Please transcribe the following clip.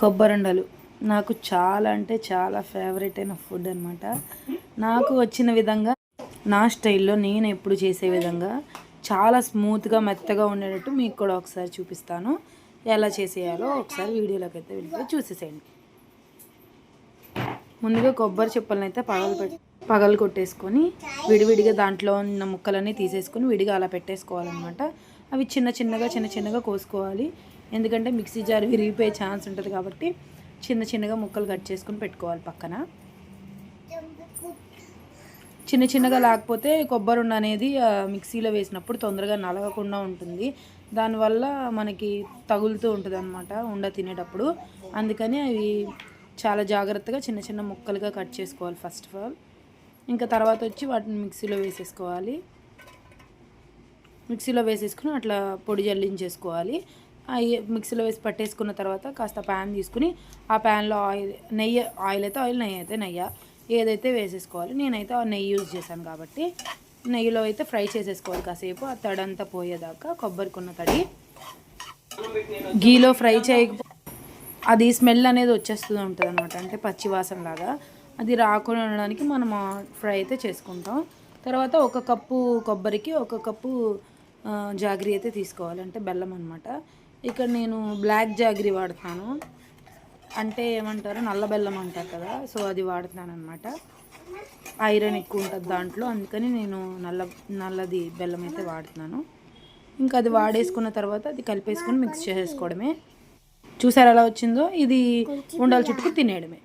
కొబ్బరుండలు. నాకు చాలా అంటే చాలా ఫేవరెట్ అయిన ఫుడ్ అనమాట నాకు వచ్చిన విధంగా నా స్టైల్లో నేను ఎప్పుడు చేసే విధంగా చాలా స్మూత్గా మెత్తగా ఉండేటట్టు మీకు కూడా ఒకసారి చూపిస్తాను. ఎలా చేసేయాలో ఒకసారి వీడియోలోకి అయితే వెళ్ళిపోయి చూసేసేయండి. ముందుగా కొబ్బరి చెప్పలను అయితే పగలు పెట్టి పగలు కొట్టేసుకొని విడివిడిగా దాంట్లో ఉన్న ముక్కలన్నీ తీసేసుకొని విడిగా అలా పెట్టేసుకోవాలన్నమాట. అవి చిన్న చిన్నగా చిన్న చిన్నగా కోసుకోవాలి. ఎందుకంటే మిక్సీ జార్ విరిగిపోయే ఛాన్స్ ఉంటుంది కాబట్టి చిన్న చిన్నగా ముక్కలు కట్ చేసుకొని పెట్టుకోవాలి పక్కన. చిన్న చిన్నగా లేకపోతే కొబ్బరి ఉన్న అనేది మిక్సీలో వేసినప్పుడు తొందరగా నలగకుండా ఉంటుంది. దానివల్ల మనకి తగులుతూ ఉంటుంది అనమాట ఉండ తినేటప్పుడు. అందుకని అవి చాలా జాగ్రత్తగా చిన్న చిన్న ముక్కలుగా కట్ చేసుకోవాలి ఫస్ట్ ఆఫ్ ఆల్. ఇంకా తర్వాత వచ్చి వాటిని మిక్సీలో వేసేసుకోవాలి. మిక్సీలో వేసేసుకుని అట్లా పొడి జల్లించేసుకోవాలి. మిక్సీలో వేసి పట్టేసుకున్న తర్వాత కాస్త ప్యాన్ తీసుకుని ఆ ప్యాన్లో ఆయిల్ నెయ్యి ఆయిల్ అయితే ఆయిల్ నెయ్యి అయితే నెయ్యి. ఏదైతే వేసేసుకోవాలి నేనైతే ఆ నెయ్యి యూజ్ చేశాను కాబట్టి నెయ్యిలో అయితే ఫ్రై చేసేసుకోవాలి కాసేపు. ఆ తడంతా పోయేదాకా కొబ్బరికున్న తడి. గీలో ఫ్రై చేయకపో అది స్మెల్ అనేది వచ్చేస్తూ ఉంటుంది అనమాట అంటే పచ్చివాసన లాగా. అది రాకుండా ఉండడానికి మనం ఫ్రై అయితే చేసుకుంటాం. తర్వాత ఒక కప్పు కొబ్బరికి ఒక కప్పు జాగ్రీ అయితే తీసుకోవాలి. అంటే బెల్లం అనమాట ఇక్కడ నేను బ్లాక్ జాగిరి వాడుతాను. అంటే ఏమంటారు? నల్ల బెల్లం అంటారు కదా సో అది వాడుతున్నాను అనమాట ఐరన్ ఎక్కువ ఉంటుంది దాంట్లో అందుకని నేను నల్ల నల్లది బెల్లం అయితే వాడుతున్నాను. ఇంకా అది వాడేసుకున్న తర్వాత అది కలిపేసుకొని మిక్స్ చేసేసుకోవడమే. చూసారు ఎలా వచ్చిందో? ఇది ఉండాల చుట్టుకు తినేయడమే.